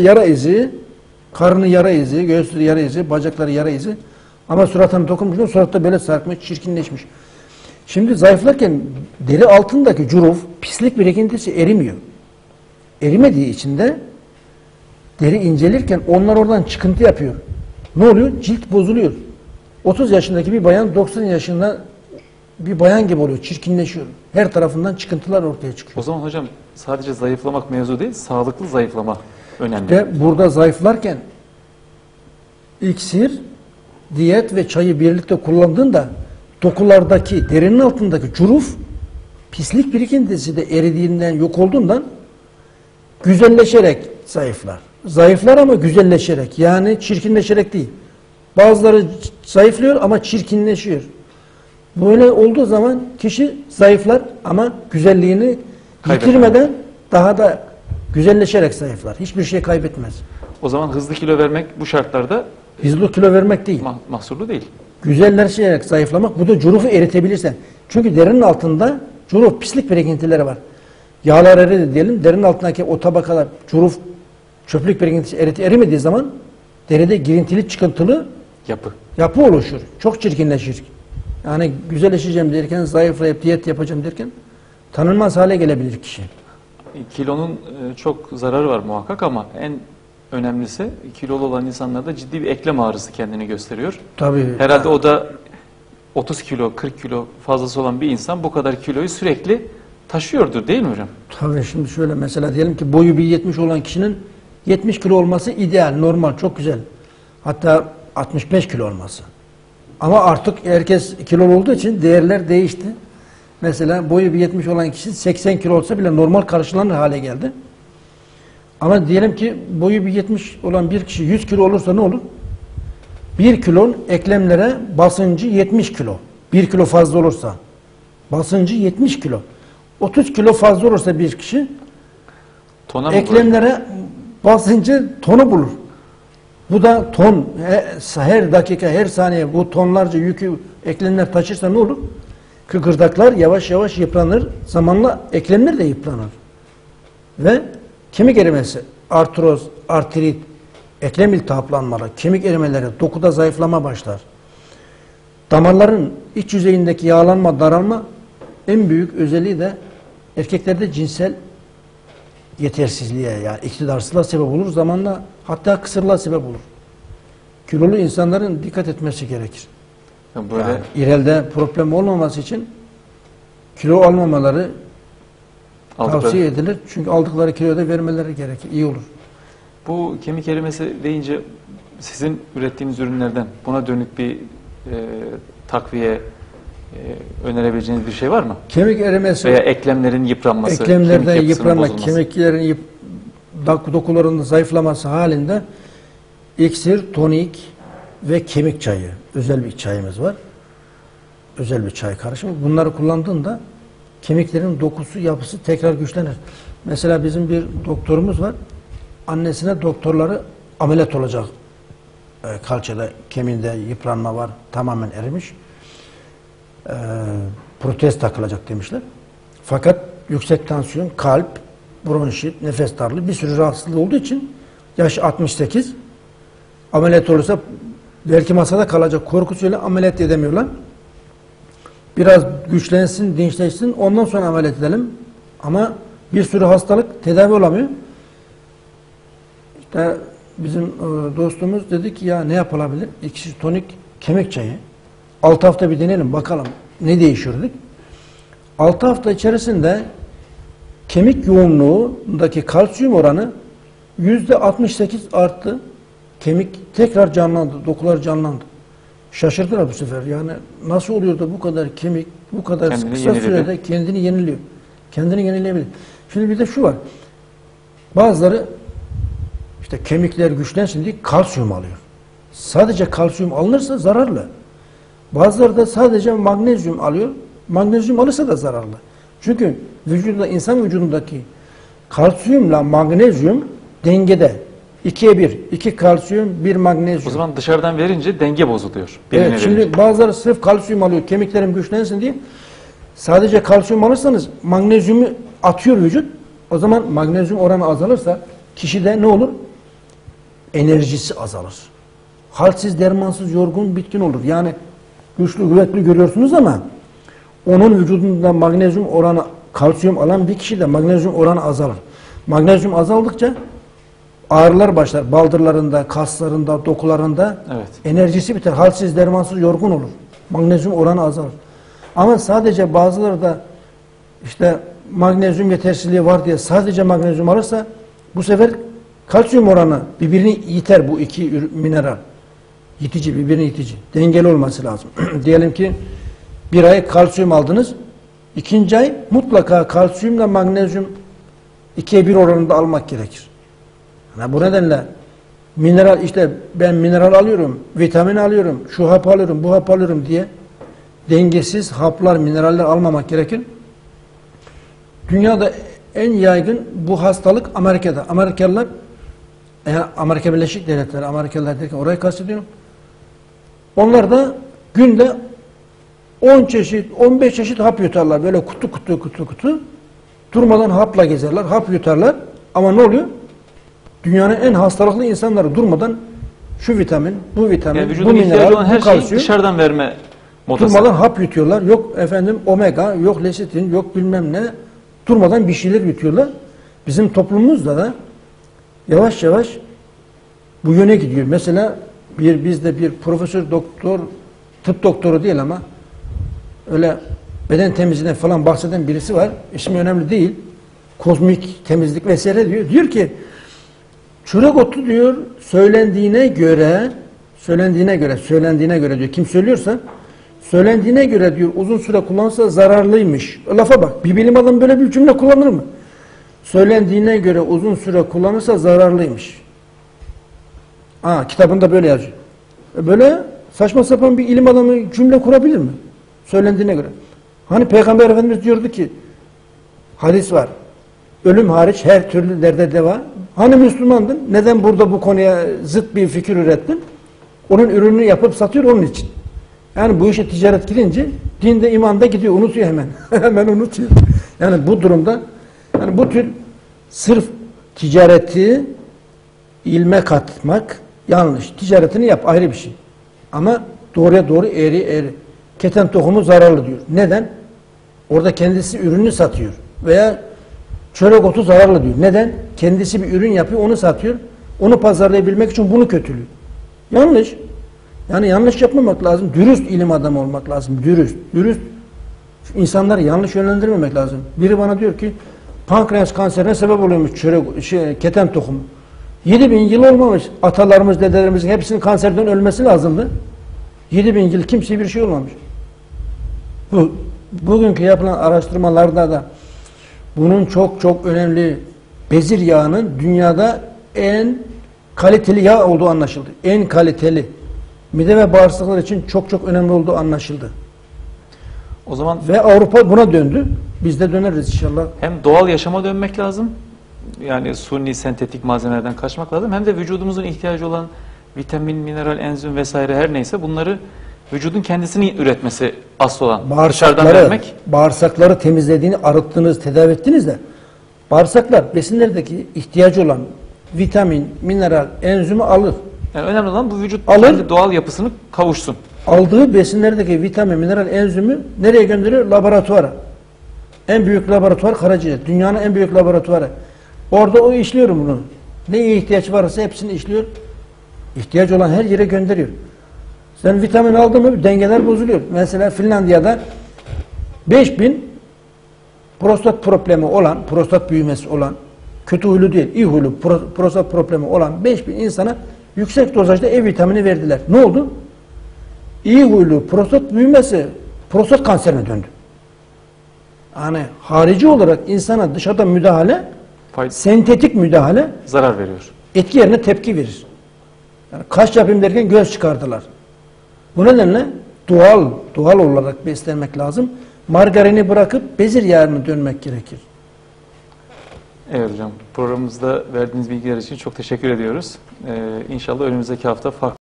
yara izi, karnı yara izi, göğüsleri yara izi, bacakları yara izi. Ama suratına dokunmuş, suratta böyle sarkmış, çirkinleşmiş. Şimdi zayıflarken deri altındaki curuf, pislik birikintisi erimiyor. Erimediği için de deri incelirken onlar oradan çıkıntı yapıyor. Ne oluyor? Cilt bozuluyor. 30 yaşındaki bir bayan 90 yaşında bir bayan gibi oluyor, çirkinleşiyor. Her tarafından çıkıntılar ortaya çıkıyor. O zaman hocam sadece zayıflamak mevzu değil, sağlıklı zayıflama önemli. Ve burada zayıflarken iksir, diyet ve çayı birlikte kullandığında dokulardaki, derinin altındaki curuf, pislik birikintisi de eridiğinden, yok olduğundan güzelleşerek zayıflar. Zayıflar ama güzelleşerek, yani çirkinleşerek değil. Bazıları zayıflıyor ama çirkinleşiyor. Böyle olduğu zaman kişi zayıflar ama güzelliğini Kaybetmez. yitirmeden daha da güzelleşerek zayıflar. Hiçbir şey kaybetmez. O zaman hızlı kilo vermek bu şartlarda Hızlı kilo vermek değil. ma- mahsurlu değil. Güzelleşerek zayıflamak. Bu da curufu eritebilirsen. Çünkü derinin altında curuf pislik birikintileri var. Yağlar eridi diyelim. Derinin altındaki o tabakalar curuf çöplük birikintisi eriti erimediği zaman deride girintili çıkıntılı Yapı. yapı oluşur. Çok çirkinleşir. Yani güzelleşeceğim derken, zayıflayıp diyet yapacağım derken tanınmaz hale gelebilir kişi. Kilonun e, çok zararı var muhakkak ama en önemlisi kilolu olan insanlarda ciddi bir eklem ağrısı kendini gösteriyor. Tabii. Herhalde o da 30 kilo, 40 kilo fazlası olan bir insan bu kadar kiloyu sürekli taşıyordur değil mi hocam? Tabii şimdi şöyle mesela diyelim ki boyu bir 70 olan kişinin 70 kilo olması ideal, normal, çok güzel. Hatta 65 kilo olması. Ama artık herkes kilolu olduğu için değerler değişti. Mesela boyu bir 70 olan kişi 80 kilo olsa bile normal karşılanır hale geldi. Ama diyelim ki boyu bir 70 olan bir kişi 100 kilo olursa ne olur? 1 kilon eklemlere basıncı 70 kilo. 1 kilo fazla olursa basıncı 70 kilo. 30 kilo fazla olursa bir kişi Tona eklemlere basıncı tonu bulur. Bu da ton. He- Her dakika, her saniye bu tonlarca yükü eklemler taşırsa ne olur? Kıkırdaklar yavaş yavaş yıpranır. Zamanla eklemler de yıpranır. Ve kemik erimesi, artroz, artrit, eklem iltihaplanmaları, kemik erimeleri, dokuda zayıflama başlar. Damarların iç yüzeyindeki yağlanma, daralma en büyük özelliği de erkeklerde cinsel yetersizliğe yani iktidarsızlığa sebep olur. Zamanla hatta kısırlığa sebep olur. Kilolu insanların dikkat etmesi gerekir. Yani Böyle Yani irelde problem olmaması için kilo almamaları aldıkları- tavsiye edilir. Çünkü aldıkları kiloyu da vermeleri gerekir. İyi olur. Bu kemik erimesi deyince sizin ürettiğiniz ürünlerden buna dönük bir e, takviye e, önerebileceğiniz bir şey var mı? Kemik erimesi, Veya eklemlerin yıpranması, eklemlerde kemik yıpranma, bozulması. kemiklerin yıp, dokularının zayıflaması halinde iksir, tonik ve kemik çayı. Özel bir çayımız var. Özel bir çay karışımı. Bunları kullandığında kemiklerin dokusu, yapısı tekrar güçlenir. Mesela bizim bir doktorumuz var. Annesine doktorları ameliyat olacak. E, kalçada, kemiğinde yıpranma var. Tamamen erimiş. E, protez takılacak demişler. Fakat yüksek tansiyon, kalp, bronşit, nefes darlığı bir sürü rahatsızlığı olduğu için yaş 68 ameliyat olursa belki masada kalacak korkusuyla ameliyat edemiyorlar. Biraz güçlensin, dinçleşsin ondan sonra ameliyat edelim. Ama bir sürü hastalık tedavi olamıyor. İşte bizim e, dostumuz dedi ki ya ne yapılabilir? İkisi tonik kemik çayı. 6 hafta bir deneyelim bakalım ne değişiyor dedik. 6 hafta içerisinde kemik yoğunluğundaki kalsiyum oranı yüzde 68 arttı. Kemik tekrar canlandı, dokular canlandı. Şaşırdılar bu sefer. Yani nasıl oluyor da bu kadar kemik bu kadar Kendini kısa yeniledi. sürede kendini yeniliyor. Kendini yenileyebilir. Şimdi bir de şu var. Bazıları işte kemikler güçlensin diye kalsiyum alıyor. Sadece kalsiyum alınırsa zararlı. Bazıları da sadece magnezyum alıyor. Magnezyum alırsa da zararlı. Çünkü vücudunda insan vücudundaki kalsiyumla magnezyum dengede. İkiye bir. iki kalsiyum, bir magnezyum. O zaman dışarıdan verince denge bozuluyor. Birine Evet, şimdi verince. bazıları sırf kalsiyum alıyor, kemiklerim güçlensin diye. Sadece kalsiyum alırsanız magnezyumu atıyor vücut. O zaman magnezyum oranı azalırsa kişide ne olur? enerjisi azalır. Halsiz, dermansız, yorgun, bitkin olur. Yani güçlü, kuvvetli görüyorsunuz ama onun vücudunda magnezyum oranı, kalsiyum alan bir kişide magnezyum oranı azalır. Magnezyum azaldıkça ağrılar başlar. Baldırlarında, kaslarında, dokularında Evet. enerjisi biter. Halsiz, dermansız, yorgun olur. Magnezyum oranı azalır. Ama sadece bazıları da işte magnezyum yetersizliği var diye sadece magnezyum alırsa bu sefer kalsiyum oranı birbirini yiter bu iki mineral. Yitici, birbirini yitici. Dengeli olması lazım. Diyelim ki bir ay kalsiyum aldınız. ikinci ay mutlaka kalsiyumla magnezyum ikiye bir oranında almak gerekir. Yani bu nedenle mineral işte ben mineral alıyorum, vitamin alıyorum, şu hap alıyorum, bu hap alıyorum diye dengesiz haplar, mineraller almamak gerekir. Dünyada en yaygın bu hastalık Amerika'da. Amerikalılar yani Amerika Birleşik Devletleri, Amerikalılar derken orayı kastediyorum. Onlar da günde 10 çeşit, 15 çeşit hap yutarlar. Böyle kutu kutu kutu kutu. Durmadan hapla gezerler, hap yutarlar. Ama ne oluyor? Dünyanın en hastalıklı insanları durmadan şu vitamin, bu vitamin, Yani bu mineral, olan her bu kalsiyum. dışarıdan verme modası. Durmadan hap yutuyorlar. Yok efendim omega, yok lesitin, yok bilmem ne. Durmadan bir şeyler yutuyorlar. Bizim toplumumuzda da yavaş yavaş bu yöne gidiyor. Mesela bir bizde bir profesör doktor, tıp doktoru değil ama öyle beden temizliğinden falan bahseden birisi var. İsmi önemli değil. Kozmik temizlik vesaire diyor. Diyor ki çörek otu diyor söylendiğine göre söylendiğine göre söylendiğine göre diyor kim söylüyorsa söylendiğine göre diyor uzun süre kullansa zararlıymış. Lafa bak. Bir bilim adamı böyle bir cümle kullanır mı? Söylendiğine göre uzun süre kullanırsa zararlıymış. Aa kitabında böyle yazıyor. E Böyle saçma sapan bir ilim adamı cümle kurabilir mi? Söylendiğine göre. Hani Peygamber Efendimiz diyordu ki hadis var. Ölüm hariç her türlü derde deva. Hani Müslümandın? Neden burada bu konuya zıt bir fikir ürettin? Onun ürününü yapıp satıyor onun için. Yani bu işe ticaret girince dinde imanda gidiyor, unutuyor hemen. hemen unutuyor. Yani bu durumda yani bu tür sırf ticareti ilme katmak yanlış. Ticaretini yap ayrı bir şey. Ama doğruya doğru eğri eğri. Keten tohumu zararlı diyor. Neden? Orada kendisi ürünü satıyor. Veya çörek otu zararlı diyor. Neden? Kendisi bir ürün yapıyor, onu satıyor. Onu pazarlayabilmek için bunu kötülüyor. Yanlış. Yani yanlış yapmamak lazım. Dürüst ilim adamı olmak lazım. Dürüst. Dürüst. İnsanları yanlış yönlendirmemek lazım. Biri bana diyor ki pankreas kanserine sebep oluyormuş çörek, şey, keten tohumu. 7000 yıl olmamış. Atalarımız, dedelerimizin hepsinin kanserden ölmesi lazımdı. 7000 yıl kimseye bir şey olmamış. Bu bugünkü yapılan araştırmalarda da bunun çok çok önemli bezir yağının dünyada en kaliteli yağ olduğu anlaşıldı. En kaliteli. Mide ve bağırsaklar için çok çok önemli olduğu anlaşıldı. O zaman Ve Avrupa buna döndü. Biz de döneriz inşallah. hem doğal yaşama dönmek lazım. Yani suni sentetik malzemelerden kaçmak lazım. Hem de vücudumuzun ihtiyacı olan vitamin, mineral, enzim vesaire her neyse bunları vücudun kendisini üretmesi asıl olan. Bağırsakları, bağırsakları temizlediğini, arıttınız, tedavi ettiniz de bağırsaklar besinlerdeki ihtiyacı olan vitamin, mineral, enzimi alır. yani önemli olan bu vücut Alır. kendi doğal yapısını kavuşsun. Aldığı besinlerdeki vitamin, mineral, enzimi nereye gönderiyor? Laboratuvara. En büyük laboratuvar karaciğer. Dünyanın en büyük laboratuvarı. Orada o işliyor bunu. Neye ihtiyaç varsa hepsini işliyor. İhtiyaç olan her yere gönderiyor. Sen vitamin aldın mı dengeler bozuluyor. Mesela Finlandiya'da 5000 prostat problemi olan, prostat büyümesi olan, kötü huylu değil, iyi huylu pro- prostat problemi olan 5000 insana yüksek dozajda E vitamini verdiler. Ne oldu? İyi huylu prostat büyümesi prostat kanserine döndü. Yani harici olarak insana dışarıdan müdahale, Fay- sentetik müdahale zarar veriyor. etki yerine tepki verir. Yani kaş yapayım derken göz çıkardılar. Bu nedenle doğal, doğal olarak beslenmek lazım. Margarini bırakıp bezir yağına dönmek gerekir. Evet hocam programımızda verdiğiniz bilgiler için çok teşekkür ediyoruz. Ee, inşallah önümüzdeki hafta farklı